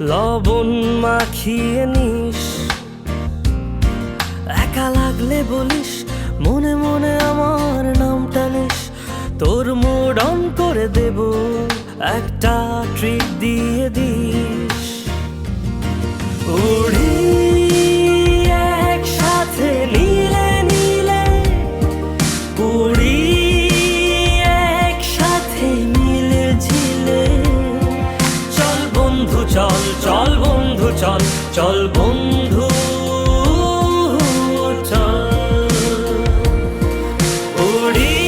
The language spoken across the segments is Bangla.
লবণ মাখিয়ে নিস। একা লাগলে বলিস, মনে মনে আমার নামটা নিস। তোর মুড অন করে দেব, একটা ট্রিট দিয়ে দিস। উড়ি উড়ি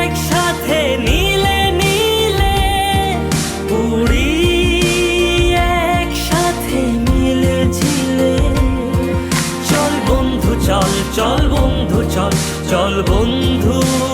একসাথে নীলে নীলে উড়ি মিলে চল বন্ধু চল চল বন্ধু চল চল বন্ধু।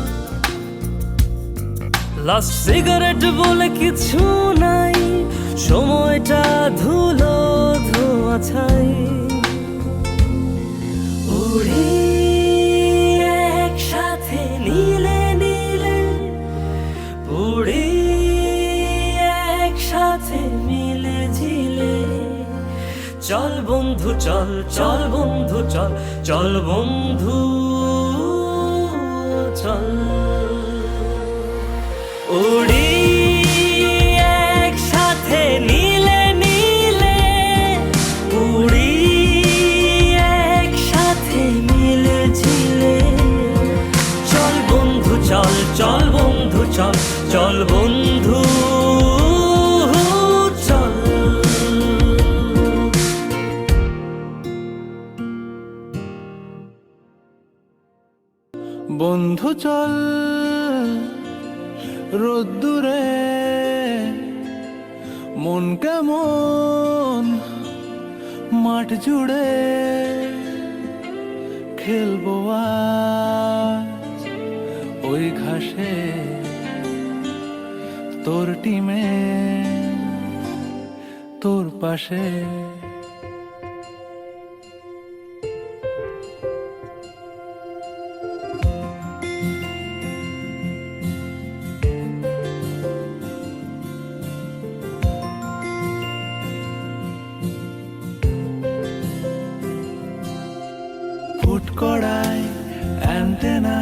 লাস্ট সিগারেট বলে কিছু নাই। সময়টা ধুলো ধোয়া ছাই। উড়ি নীলে ঝিলে। চল বন্ধু, চল চল বন্ধু, চল চল বন্ধু, চল। উড়ি একসাথে নীলে নীলে উড়ি একসাথে মিলে ঝিলে চল বন্ধু, চল চল বন্ধু, চল চল বন্ধু বন্ধু, চল। রোদ্দুরে মন কেমন মাঠ জুড়ে খেলব ওই ঘাসে তোর টিমে তোর পাশে। বুট কড়াই অ্যান্টেনা,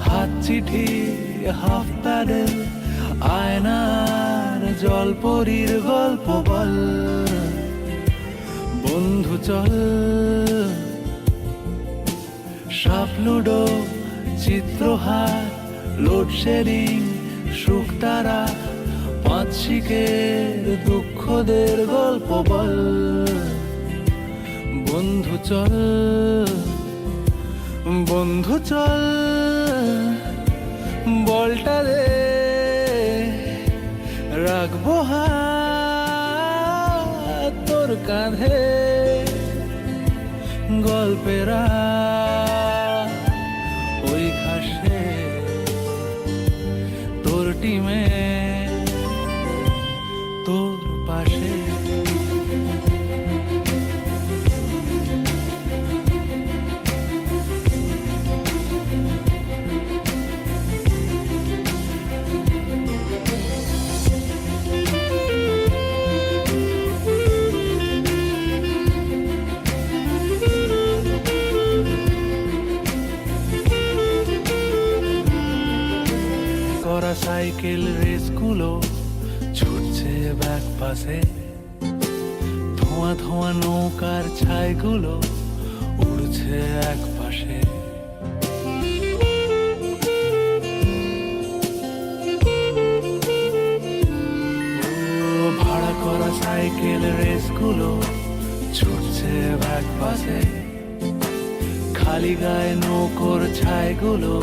হাত চিঠি, হাফ প্যাডেল, আয়নার জলপরির গল্প বল। বন্ধু চল। সাপলুডো চিত্রহার লোডশেডিং শুকতারা পাঁচিকের দুঃখদের গল্প বল। বন্ধু চল। বন্ধু চল বলটা দে রাখব তোর কাঁধে গল্পেরা ওই ঘাসে তোর টিমে। পাশে ধোঁয়া ধোঁয়া নৌকার ছাইগুলো উড়ছে এক পাশে। ভাড়া করা সাইকেল রেসগুলো ছুটছে ব্যাক পাশে। খালি গায়ে নৌকোর ছাইগুলো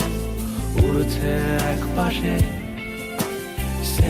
উড়ছে এক পাশে।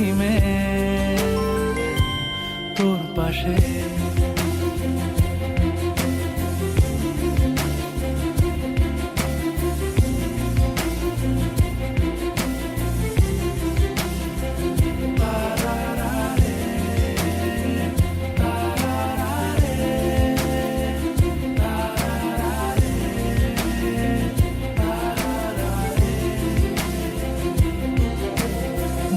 টিমে তোর পাশে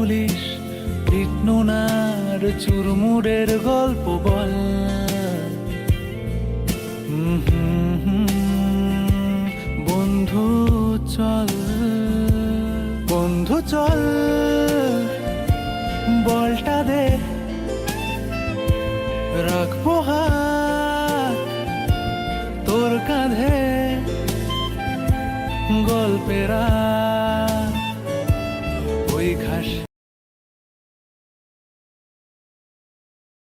পুলিশ পিটনুনার চুরমুরের গল্প বল। বন্ধু চল বন্ধু চল, বলটা দে। রাখব তোর কাঁধে, গল্পেরা